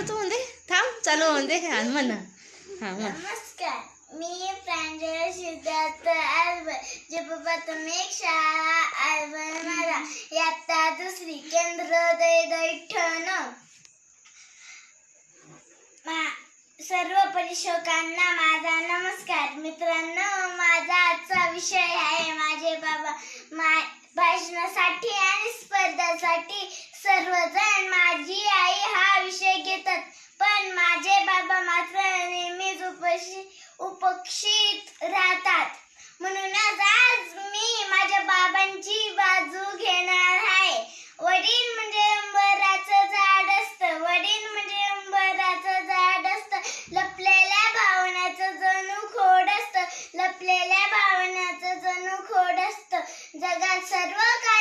चालूच होऊन दे थांब चालू होऊन दे हा म्हण. हा म्हण. नमस्कार मी प्रांजल सिद्धार्थ आलवर. जे प्राथमिक शाळा आलवर मला. यात्रा दुसरी केंद्रोदय दैठण. सर्व परीक्षकांना माझा नमस्कार. मित्रांनो माझा आजचा विषय आहे माझे बाबा मा भाषणासाठी आणि स्पर्धासाठी सर्वजण माझी आई हा विषय घेतात पण माझे बाबा मात्र नेहमीच उपशी उपेक्षित राहतात. म्हणूनच आज मी माझ्या बाबांची बाजू घेणार आहे. वडील म्हणजे अंबराचं झाड असतं. वडील म्हणजे अंबराचं झाड असतं. लपलेल्या भावनाचं जणू खोड असतं. लपलेल्या भावनाचं जणू खोड असतं. जगात सर्व काही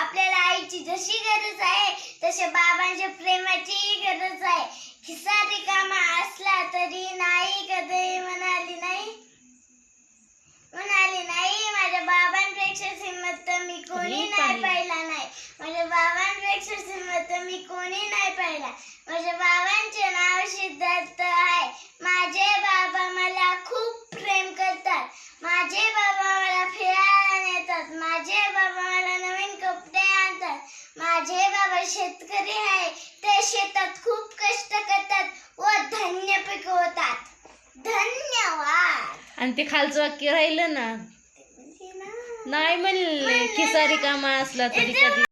आपल्याला आईची जशी गरज आहे तसे बाबांच्या प्रेमाचीही गरज आहे. खिसा रिकामा असला तरी नाही कधी म्हणाली नाही. म्हणाली नाही माझ्या बाबांपेक्षा श्रीमंत मी कोणी नाही पाहिला. नाही. माझ्या बाबांपेक्षा श्रीमंत मी कोणी नाही पाहिला. माझ्या बाबांचे नाव सिद्धार्थ आहे माझे बाबा मला खूप प्रेम करतात माझे बाबा मला फिरायला नेतात माझे बाबा मला नवीन कपडे आणतात माझे बाबा शेतकरी आहे ते शेतात खूप कष्ट करतात व धान्य पिकवतात. धन्यवाद. आणि ते खालचं वाक्य राहिलं ना? नाही म्हणले खिसा रिकामा असला तरी कधी